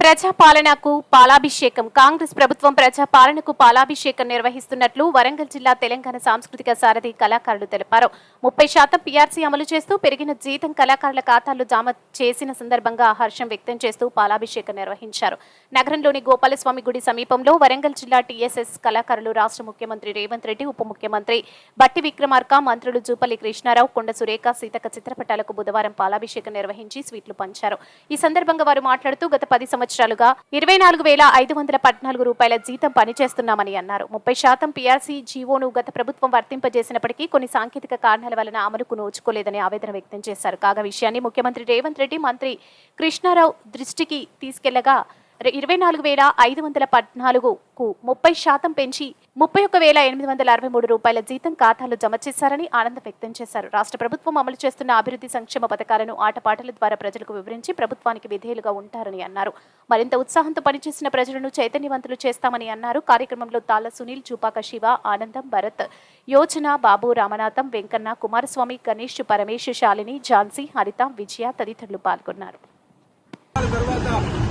ప్రజాపాలనకు పాలాభిషేకం. కాంగ్రెస్ ప్రభుత్వం ప్రజాపాలనకు పాలాభిషేకం నిర్వహిస్తున్నట్లు వరంగల్ జిల్లా తెలంగాణ సాంస్కృతిక సారథి కళాకారులు తెలిపారు. ముప్పై శాతం పీఆర్సీ అమలు చేస్తూ పెరిగిన జీతం కళాకారుల ఖాతాల్లో జామ చేసిన సందర్భంగా హర్షం వ్యక్తం చేస్తూ పాలాభిషేకం నిర్వహించారు. నగరంలోని గోపాలస్వామి గుడి సమీపంలో వరంగల్ జిల్లా టీఎస్ఎస్ కళాకారులు రాష్ట్ర ముఖ్యమంత్రి రేవంత్ రెడ్డి ఉప ముఖ్యమంత్రి బట్టి విక్రమార్క మంత్రులు జూపల్లి కృష్ణారావు కొండ సురేఖ సీతక చిత్రపటాలకు బుధవారం పాలాభిషేకం నిర్వహించి స్వీట్లు పంచారు. ఈ సందర్భంగా వారు మాట్లాడుతూ గత పది సంవత్సరాలుగా ఇరవై నాలుగు వేల ఐదు వందల పద్నాలుగు రూపాయల జీతం పనిచేస్తున్నామని అన్నారు. ముప్పై శాతం పీఆర్సీ జీవోను గత ప్రభుత్వం వర్తింపజేసినప్పటికీ కొన్ని సాంకేతిక కారణాల వలన అమలుకు నోచుకోలేదని ఆవేదన వ్యక్తం చేశారు. కాగా విషయాన్ని ముఖ్యమంత్రి రేవంత్ రెడ్డి మంత్రి కృష్ణారావు దృష్టికి తీసుకెళ్ళగా ఇరవై నాలుగు వేల ఐదు వందల పద్నాలుగుకు ముప్పై శాతం పెంచి ముప్పై ఒక్క వేల ఎనిమిది వందల అరవై మూడు రూపాయల జీతం ఖాతాలో జమ చేశారని ఆనందం వ్యక్తం చేశారు. రాష్ట్ర ప్రభుత్వం అమలు చేస్తున్న అభివృద్ధి సంక్షేమ పథకాలను ఆటపాటల ద్వారా ప్రజలకు వివరించి ప్రభుత్వానికి విధేయులుగా ఉంటారని అన్నారు. మరింత ఉత్సాహంతో పనిచేసిన ప్రజలను చైతన్యవంతులు చేస్తామని అన్నారు. కార్యక్రమంలో తాళ సునీల్ చూపాక శివ ఆనందం భరత్ యోజన బాబు రామనాథం వెంకన్న కుమారస్వామి గణేష్ పరమేశ్ శాలిని ఝాన్సీ హరిత విజయ తదితరులు పాల్గొన్నారు.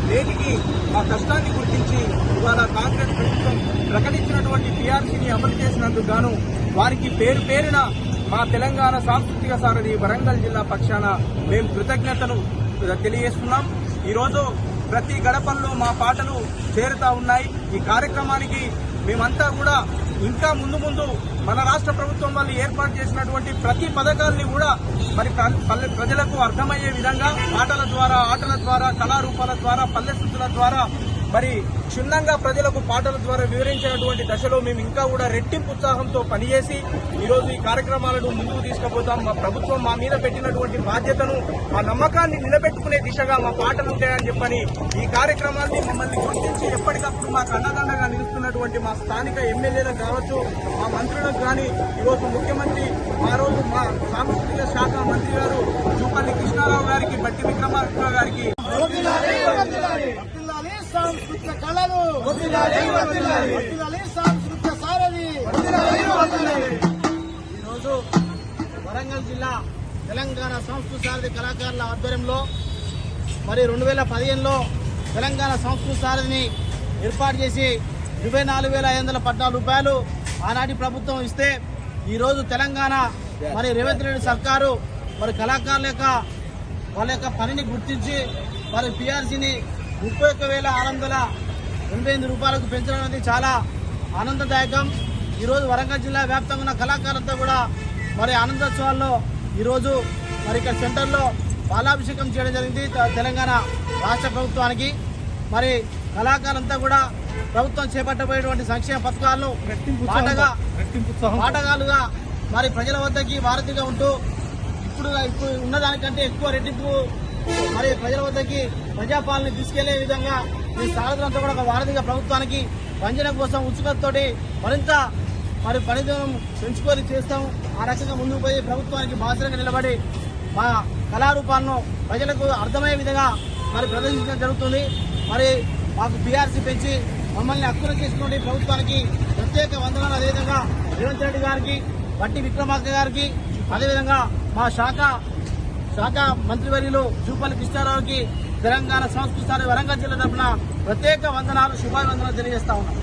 నేటికి ఆ కష్టాన్ని గుర్తించి ఇవాళ కాంగ్రెస్ ప్రభుత్వం ప్రకటించినటువంటి టీఆర్సీని అమలు చేసినందుకు గాను వారికి పేరు పేరున మా తెలంగాణ సాంస్కృతిక సారథి వరంగల్ జిల్లా పక్షాన మేము కృతజ్ఞతను తెలియజేస్తున్నాం. ఈరోజు ప్రతి గడపల్లో మా పాటలు చేరుతా ఉన్నాయి. ఈ కార్యక్రమానికి మేమంతా కూడా ఇంకా ముందు ముందు మన రాష్ట్ర ప్రభుత్వం వాళ్ళు ఏర్పాటు చేసినటువంటి ప్రతి పథకాల్ని కూడా మరి ప్ర- పల్లె ప్రజలకు అర్థమయ్యే విధంగా పాటల ద్వారా ఆటల ద్వారా కళారూపాల ద్వారా పల్లె శుద్ధుల ద్వారా మరి క్షుణ్ణంగా ప్రజలకు పాటల ద్వారా వివరించినటువంటి దశలో మేము ఇంకా కూడా రెట్టింపు ఉత్సాహంతో పనిచేసి ఈరోజు ఈ కార్యక్రమాలను ముందుకు తీసుకుపోతాం. మా ప్రభుత్వం మా మీద పెట్టినటువంటి బాధ్యతను మా నమ్మకాన్ని నిలబెట్టుకునే దిశగా మా పాటలు ఉంటాయని చెప్పని ఈ కార్యక్రమాన్ని మమ్మల్ని గుర్తించి ఎప్పటికప్పుడు మాకు అన్నదండగా నిలుస్తున్నటువంటి మా స్థానిక ఎమ్మెల్యేలకు కావచ్చు మా మంత్రులకు కానీ ఈరోజు ముఖ్యమంత్రి ఆ రోజు మా సాంస్కృతిక శాఖ మంత్రి గారు జూపల్లి కృష్ణారావు గారికి బట్టి విక్రమార్క గారికి. సాంస్కృతిక కళలు. సాంస్కృతిక సారథి. ఈరోజు వరంగల్ జిల్లా తెలంగాణ సంస్కృతి సారథి కళాకారుల ఆధ్వర్యంలో మరి రెండు వేల పదిహేనులో తెలంగాణ సంస్కృతి సారథిని ఏర్పాటు చేసి ఇరవై నాలుగు వేల ఐదు వందల పద్నాలుగు రూపాయలు ఆనాటి ప్రభుత్వం ఇస్తే ఈరోజు తెలంగాణ మరి రేవంత్ రెడ్డి సర్కారు మరి కళాకారుల యొక్క వాళ్ళ యొక్క పనిని గుర్తించి మరి పిఆర్సీని ముప్పై ఒక్క వేల ఆరు వందల ఎనభై ఎనిమిది రూపాయలకు పెంచడం అనేది చాలా ఆనందదాయకం. ఈరోజు వరంగల్ జిల్లా వ్యాప్తంగా ఉన్న కళాకారులతో కూడా మరి ఆనందోత్సవాల్లో ఈరోజు మరి ఇక్కడ సెంటర్లో బాలాభిషేకం చేయడం జరిగింది తెలంగాణ రాష్ట్ర ప్రభుత్వానికి. మరి కళాకారులంతా కూడా ప్రభుత్వం చేపట్టబోయేటువంటి సంక్షేమ పథకాలను పాటగా పాటగాలుగా మరి ప్రజల వద్దకి వారధిగా ఉంటూ ఇప్పుడు ఇప్పుడు ఉన్నదానికంటే ఎక్కువ రెట్టింపు మరి ప్రజల వద్దకి ప్రజాపాలన తీసుకెళ్ళే విధంగా ఈ సారథులంతా కూడా ఒక వారధిగా ప్రభుత్వానికి వంజన కోసం ఉత్సుకతతోటి మరింత మరి పనిదినం పెంచుకొని చేస్తాం. ఆ రకంగా ముందుకు పోయి ప్రభుత్వానికి బాధ్యతగా నిలబడి మా కళారూపాలను ప్రజలకు అర్థమయ్యే విధంగా మరి ప్రదర్శించడం జరుగుతుంది. మరి మాకు బీఆర్సీ పెంచి మమ్మల్ని హక్కున చేసుకునే ప్రభుత్వానికి ప్రత్యేక వందనాలు. అదేవిధంగా రేవంత్ రెడ్డి గారికి వట్టి విక్రమార్క గారికి అదేవిధంగా మా శాఖ శాఖ మంత్రివర్యులు జూపల్లి కృష్ణారావుకి తెలంగాణ సంస్కృతి వరంగల్ జిల్లా తరఫున ప్రత్యేక వందనాలు శుభాభివందనాలు తెలియజేస్తా ఉన్నాం.